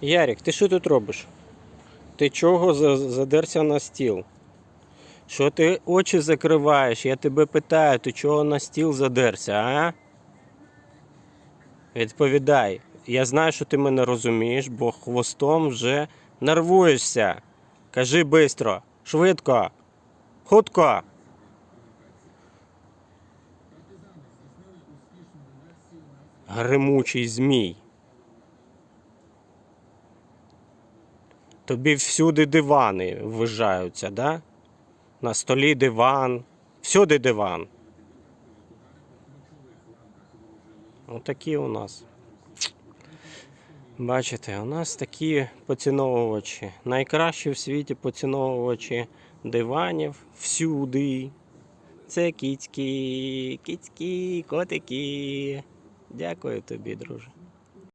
Ярик, ти що тут робиш? Ти чого задерся на стіл? Що ти очі закриваєш? Я тебе питаю, ти чого на стіл задерся, а? Відповідай. Я знаю, що ти мене розумієш, бо хвостом вже нервуєшся. Кажи швидко, швидко, хутко. Гримучий змій. Тобі всюди дивани ввижаються, да? На столі диван, всюди диван. Отакі у нас. Бачите, у нас такі поціновувачі. Найкращі в світі поціновувачі диванів всюди. Це кіцькі, кіцькі, котики. Дякую тобі, друже.